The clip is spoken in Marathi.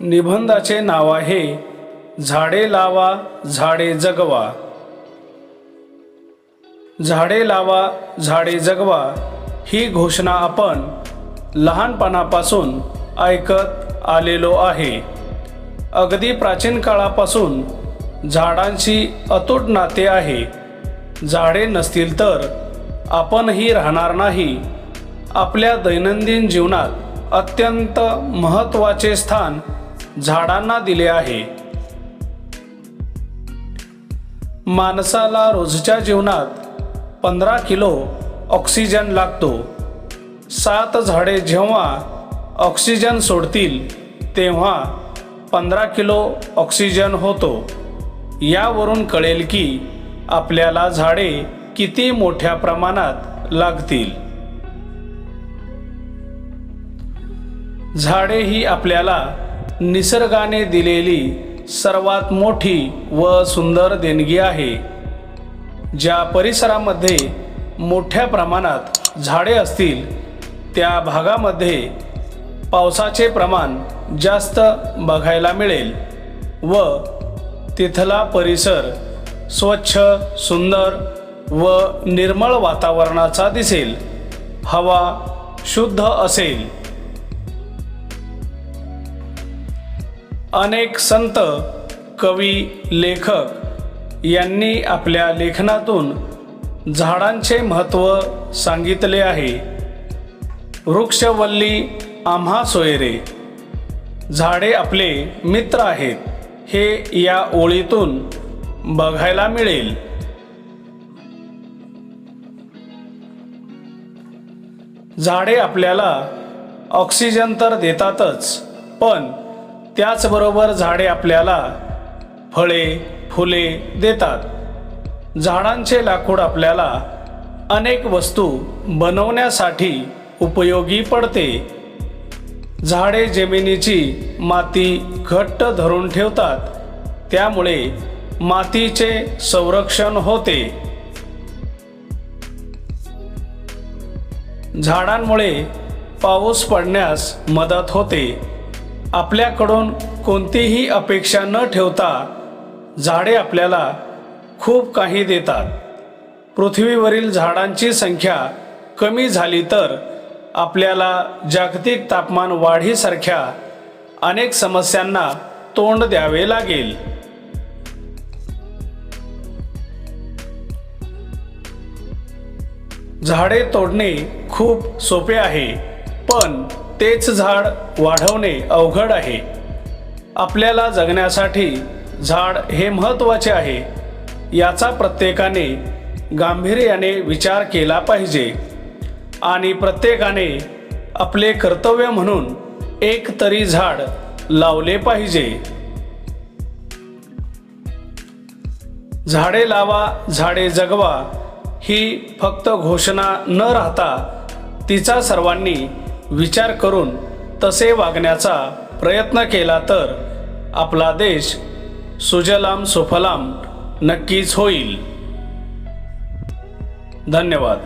निबंधाचे नाव आहे झाडे लावा झाडे जगवा. झाडे लावा झाडे जगवा ही घोषणा आपण लहानपणापासून ऐकत आलेलो आहे. अगदी प्राचीन काळापासून झाडांशी अतूट नाते आहे. झाडे नसतील तर आपणही राहणार नाही. आपल्या दैनंदिन जीवनात अत्यंत महत्त्वाचे स्थान झाडांना दिले आहे. माणसाला रोजच्या जीवनात पंधरा किलो ऑक्सिजन लागतो. सात झाडे जेव्हा ऑक्सिजन सोडतील तेव्हा पंधरा किलो ऑक्सिजन होतो. यावरून कळेल की आपल्याला झाडे किती मोठ्या प्रमाणात लागतील? झाडे ही आपल्याला निसर्गाने दिलेली सर्वात मोठी व सुंदर देणगी आहे. ज्या परिसरामध्ये मोठ्या प्रमाणात झाडे असतील त्या भागामध्ये पावसाचे प्रमाण जास्त बघायला मिळेल व तिथला परिसर स्वच्छ सुंदर व निर्मळ वातावरणाचा दिसेल. हवा शुद्ध असेल. अनेक संत कवी लेखक यांनी आपल्या लेखनातून झाडांचे महत्त्व सांगितले आहे. वृक्षवल्ली आम्हा सोयरे झाडे आपले मित्र आहेत हे या ओळीतून बघायला मिळेल. झाडे आपल्याला ऑक्सिजन तर देतातच पण त्याचबरोबर झाडे आपल्याला फळे फुले देतात. झाडांचे लाकूड आपल्याला अनेक वस्तू बनवण्यासाठी उपयोगी पडते. झाडे जमिनीची माती घट्ट धरून ठेवतात त्यामुळे मातीचे संरक्षण होते. झाडांमुळे पाऊस पडण्यास मदत होते. आपल्याकडून कोणतीही अपेक्षा न ठेवता झाडे आपल्याला खूप काही देतात. पृथ्वीवरील झाडांची संख्या कमी झाली तर आपल्याला जागतिक तापमान वाढीसारख्या अनेक समस्यांना तोंड द्यावे लागेल. झाडे तोडणे खूप सोपे आहे पण तेच झाड वाढवणे अवघड आहे. आपल्याला जगण्यासाठी झाड हे महत्त्वाचे आहे याचा प्रत्येकाने गांभीर्याने विचार केला पाहिजे. आणि प्रत्येकाने आपले कर्तव्य म्हणून एक तरी झाड लावले पाहिजे. झाडे लावा झाडे जगवा ही फक्त घोषणा न राहता तिचा सर्वांनी विचार करून तसे वागण्याचा प्रयत्न केला तर आपला देश सुजलाम सुफलाम नक्कीच होईल. धन्यवाद.